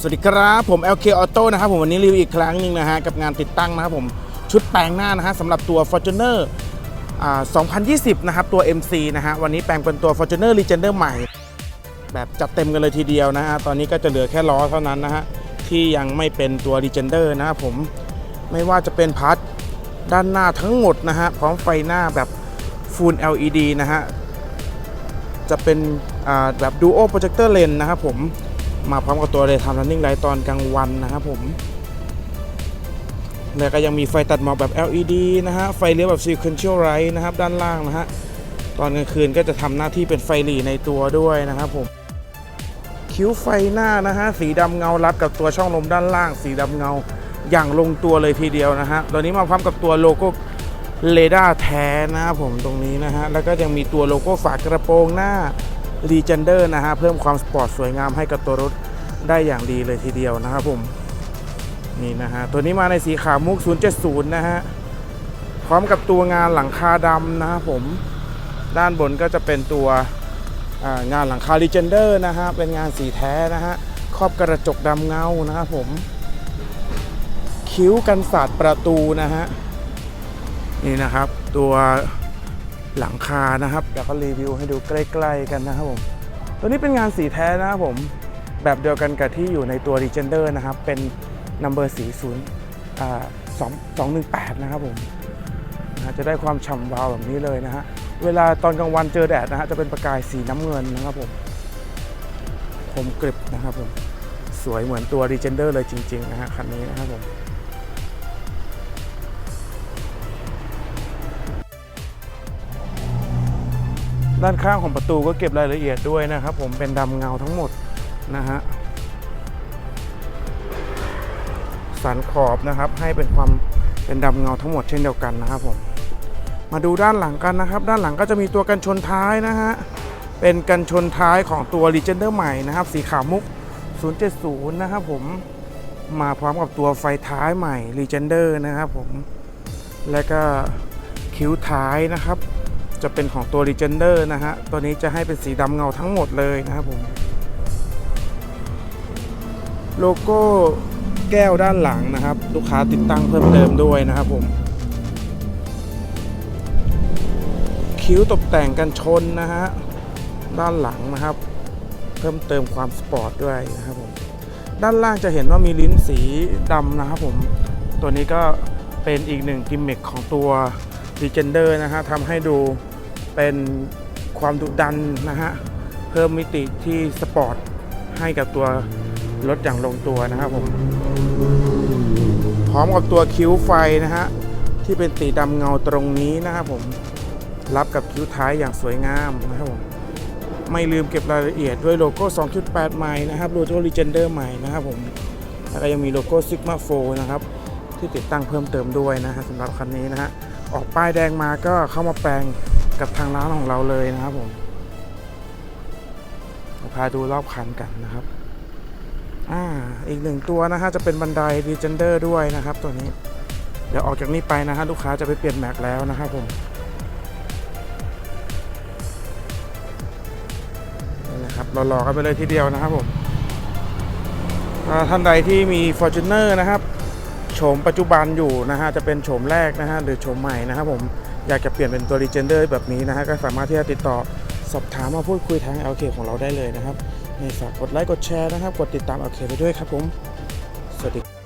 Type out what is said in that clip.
สวัสดีครับผม LK Auto นะครับผมวันนี้รีวิวอีกครั้งหนึ่งนะฮะกับงานติดตั้งนะครับผมชุดแปลงหน้านะฮะสำหรับตัว Fortuner อ่า2020 นะครับตัว MC นะฮะวันนี้แปลงเป็นตัว Fortuner Legender ใหม่ แบบจัดเต็มกันเลยทีเดียวนะฮะตอนนี้ก็จะเหลือแค่ล้อเท่านั้นนะฮะที่ยังไม่เป็นตัว Legender นะครับผมไม่ว่าจะเป็นพาร์ทด้านหน้าทั้งหมดนะฮะพร้อมไฟหน้าแบบ Full LED นะฮะจะเป็นแบบ Duo Projector Lens นะครับผม มาพร้อมกับตัวเลยทำ running light ตอนกลางวันนะครับผม แล้วก็ยังมีไฟตัดหมอกแบบ LED นะฮะ ไฟเลี้ยวแบบ sequential light นะครับ ด้านล่างนะฮะ ตอนกลางคืนก็จะทำหน้าที่เป็นไฟหลีในตัวด้วยนะครับผม คิ้วไฟหน้านะฮะ สีดำเงารัดกับตัวช่องลมด้านล่าง สีดำเงาอย่างลงตัวเลยทีเดียวนะฮะตัวนี้มาพร้อมกับตัวโลโก้เรดาร์แท้นะครับผมตรงนี้นะฮะ แล้วก็ยังมีตัวโลโก้ฝากระโปรงหน้ารีเจนเดอร์นะฮะ เพิ่มความสปอร์ตสวยงามให้กับตัวรถ ได้อย่างดีเลยทีเดียวนะครับผมนี่นะฮะตัวนี้มาในสีขาวมุก 070 นะฮะพร้อมกับตัวงานหลังคาดำนะครับผมด้านบนก็จะเป็นตัวงานหลังคารีเจนเดอร์นะฮะเป็นงานสีแท้นะฮะครอบกระจกดำเงานะครับผมคิ้วกันสาดประตูนะฮะนี่นะครับตัวหลังคานะครับเดี๋ยวก็รีวิวให้ดูใกล้ ๆ กันนะครับผมตัวนี้เป็นงานสีแท้นะครับผม แบบเดียวกันกับที่อยู่ในตัว r e g e n d e r นะครับ เป็น number สีศูนย์สองสองหนึ่งแปดนะครับผมนะจะได้ความฉ่ำวาวแบบนี้เลยนะฮะ เวลาตอนกลางวันเจอแดดนะฮะ จะเป็นประกายสีน้ำเงินนะครับผม คมกริบนะครับผม สวยเหมือนตัว r e g e n d e r เลยจริง ๆ นะฮะ คันนี้นะครับผมด้านข้างของประตูก็เก็บรายละเอียดด้วยนะครับผมเป็นดำเงาทั้งหมด นะฮะสันขอบนะครับ ให้เป็นความเป็นดำเงาทั้งหมดเช่นเดียวกันนะครับผมมาดูด้านหลังกันนะครับ ด้านหลังก็จะมีตัวกันชนท้ายนะฮะเป็นกันชนท้ายของตัว r e g e n d e r ใหม่นะครับ สีขาวมุก 070 นะครับผมมาพร้อมกับตัวไฟท้ายใหม่ r e g e n d e r นะครับผมและก็คิ้วท้ายนะครับ จะเป็นของตัว Legender นะฮะตัวนี้จะให้เป็นสีดำเงาทั้งหมดเลยนะครับผม โลโก้แก้วด้านหลังนะครับ ลูกค้าติดตั้งเพิ่มเติมด้วยนะครับผม คิ้วตกแต่งกันชนนะฮะด้านหลังนะครับ เพิ่มเติมความสปอร์ตด้วยนะครับผมด้านล่างจะเห็นว่ามีลิ้นสีดำนะครับผมตัวนี้ก็เป็นอีกหนึ่งกิมมิคของตัว Legender นะฮะทำให้ดูเป็นความดุดันนะฮะ เพิ่มมิติที่สปอร์ตให้กับตัว รถอย่างลงตัวนะครับผมพร้อมกับตัวคิ้วไฟนะฮะที่เป็นสีดำเงาตรงนี้นะครับผมรับกับคิ้วท้ายอย่างสวยงามนะครับผมไม่ลืมเก็บรายละเอียดด้วยโลโก้ 2.8 ใหม่นะครับโลโก้ Legender ใหม่นะครับผมแล้วก็ยังมีโลโก้ Sigma 4นะครับที่ติดตั้งเพิ่มเติมด้วยนะฮะสำหรับคันนี้นะฮะออกป้ายแดงมาก็เข้ามาแปลงกับทางร้านของเราเลยนะครับผมเราพาดูรอบคันกันนะครับ อ่าอีกหนึ่งตัวนะฮะจะเป็นบันได r e g e n d e r ด้วยนะครับ ตัวนี้ เดี๋ยวออกจากนี้ไปนะฮะลูกค้าจะไปเปลี่ยนแม็กแล้วนะครับผมนี่นะครับรอๆกันไปเลยทีเดียวนะครับผมท่านใดที่มี Fortuner นะครับโฉมปัจจุบันอยู่นะฮะจะเป็นโฉมแรกนะฮะหรือโฉมใหม่นะครับผมอยากจะเปลี่ยนเป็นตัว Legender แบบนี้นะฮะก็สามารถที่จะติดต่อสอบถามมาพูดคุยทาง LK ของเราได้เลยนะครับ นฝากกดไลค์กดแชร์นะครับ กดติดตามโอเคไปด้วยครับผม สวัสดี